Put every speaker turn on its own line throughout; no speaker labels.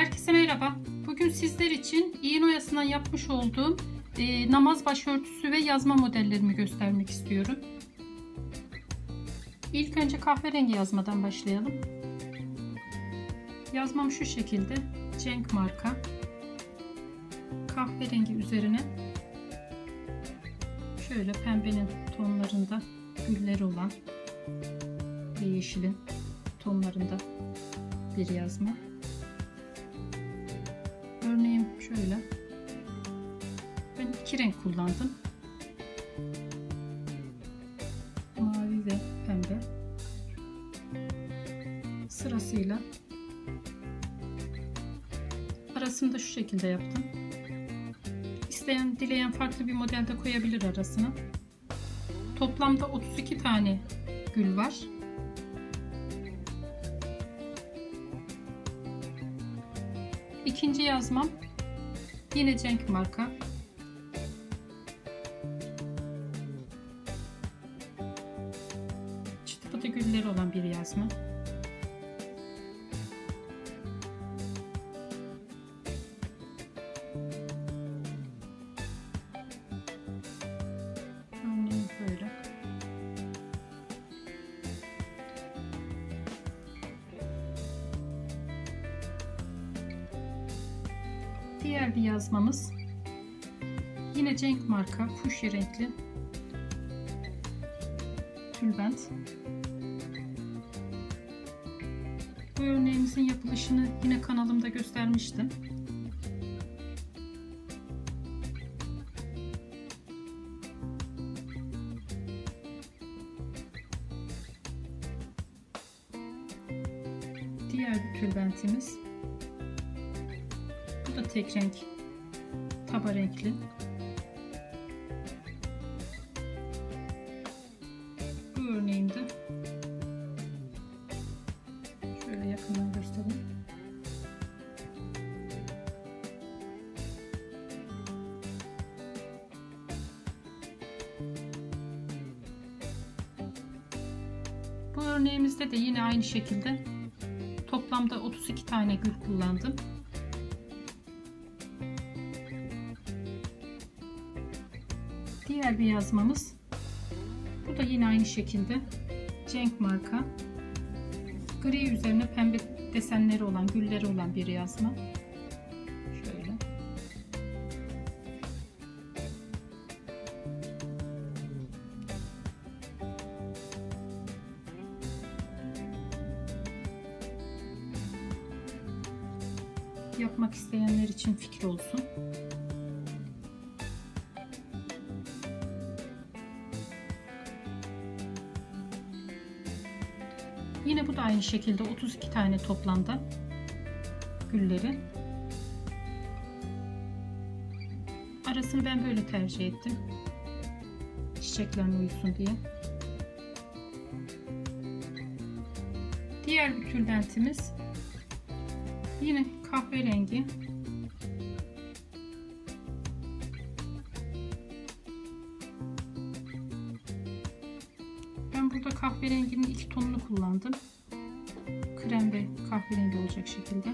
Herkese merhaba. Bugün sizler için iğne oyasından yapmış olduğum e, namaz başörtüsü ve yazma modellerimi göstermek istiyorum. İlk önce kahverengi yazmadan başlayalım. Yazmam şu şekilde. Cenk marka. Kahverengi üzerine şöyle pembenin tonlarında gülleri olan ve yeşilin tonlarında bir yazma. İki renk kullandım. Mavi ve pembe. Sırasıyla arasını da şu şekilde yaptım. İsteyen, dileyen farklı bir modelde koyabilir arasına. Toplamda 32 tane gül var. İkinci yazmam yine Cenk marka. Gülleri olan bir yazma. Diğer bir yazmamız yine Cenk marka fuşya renkli tülbent. Bu örneğimizin yapılışını yine kanalımda göstermiştim. Diğer tülbentimiz bu da tek renk taba renkli. Yakından göstereyim. Bu örneğimizde de yine aynı şekilde toplamda 32 tane gül kullandım. Diğer bir yazmamız. Bu da yine aynı şekilde Cenk marka. Gri üzerine pembe desenleri olan, gülleri olan bir yazma. Şöyle. Yapmak isteyenler için fikir olsun. Yine bu da aynı şekilde 32 tane toplamda gülleri. Arasını ben böyle tercih ettim. Çiçeklerine uyusun diye. Diğer bir tülbentimiz yine kahverengi. Kahverenginin iki tonunu kullandım. Krem ve kahverengi olacak şekilde.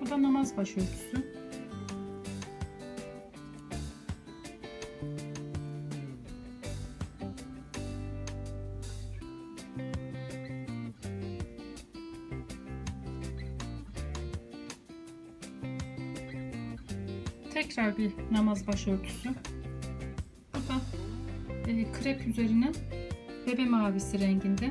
Bu da namaz başörtüsü. Tekrar bir namaz başörtüsü. Bu da e, krep üzerine bebe mavisi renginde.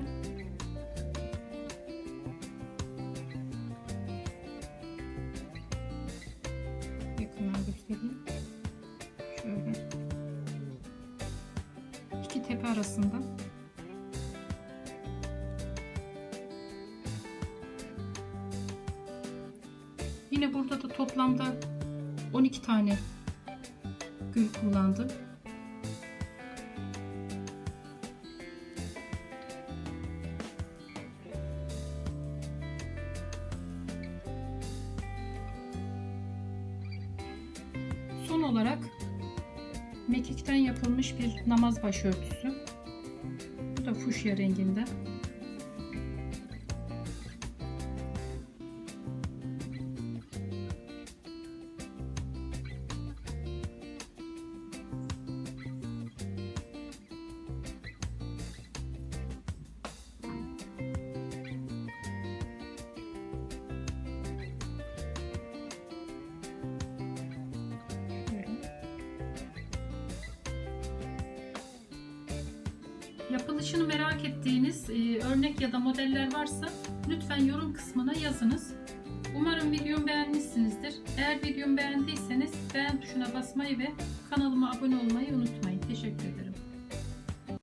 Yakından göstereyim. Şöyle. İki tepe arasında. Yine burada da toplamda 12 tane gül kullandım. Son olarak mekikten yapılmış bir namaz başörtüsü. Bu da fuşya renginde. Yapılışını merak ettiğiniz e, örnek ya da modeller varsa lütfen yorum kısmına yazınız. Umarım videomu beğenmişsinizdir. Eğer videomu beğendiyseniz beğen tuşuna basmayı ve kanalıma abone olmayı unutmayın. Teşekkür ederim.